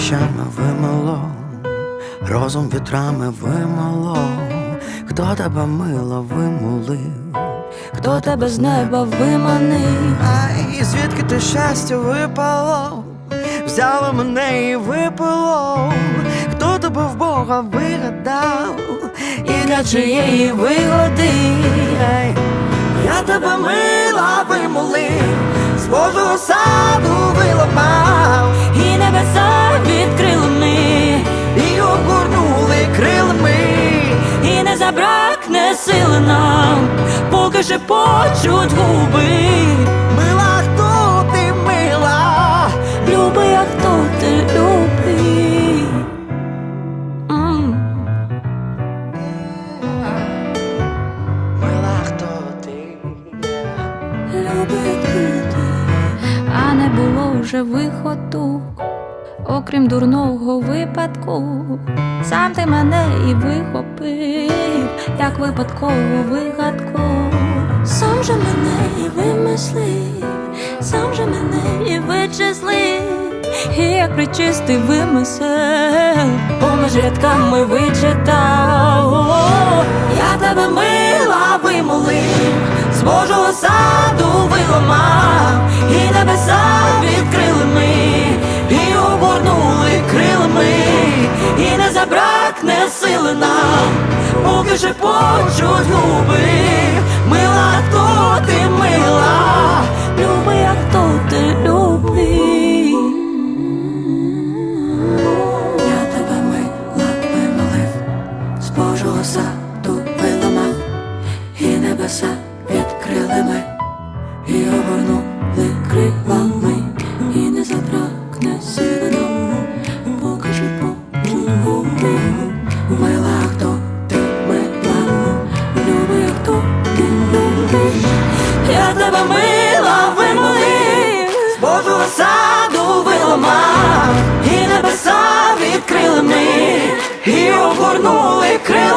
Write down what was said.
дощами вимило, розум вітрами вимило, хто тебе мило вимулив, Хто тебе з неба виманив? Ай, звідки те щастя випало, взяло мене і випило, хто тебе в Бога вигадав, І для чиєї вигоди? Ай, я тебе мила вимолив, з Божого саду і не забракне сили нам, поки ще почуть губи. мила, хто ти мила, Люби, а хто ти любий? Мила, хто ти. любити, а не було вже виходу, окрім дурного випадку, сам ти мене і вихопив, як випадкову вигадку, сам же мене і вимислив, сам же мене і вичислив, і як причистий вимисел, поміж рядками вичитав, забракне сили нам, поки ще почуть губи. Мила, хто ти мила, люби, а хто ти любий. Я тебе мила вимолив, з Божого саду виламав, і небеса відкрили ми, тебе мила вимолив, З Божого саду вилома, і небеса відкрили ми, і обгорнули крилами,